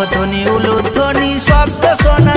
শঙ্খধ্বনি উলুধ্বনি শব্দ শোনা।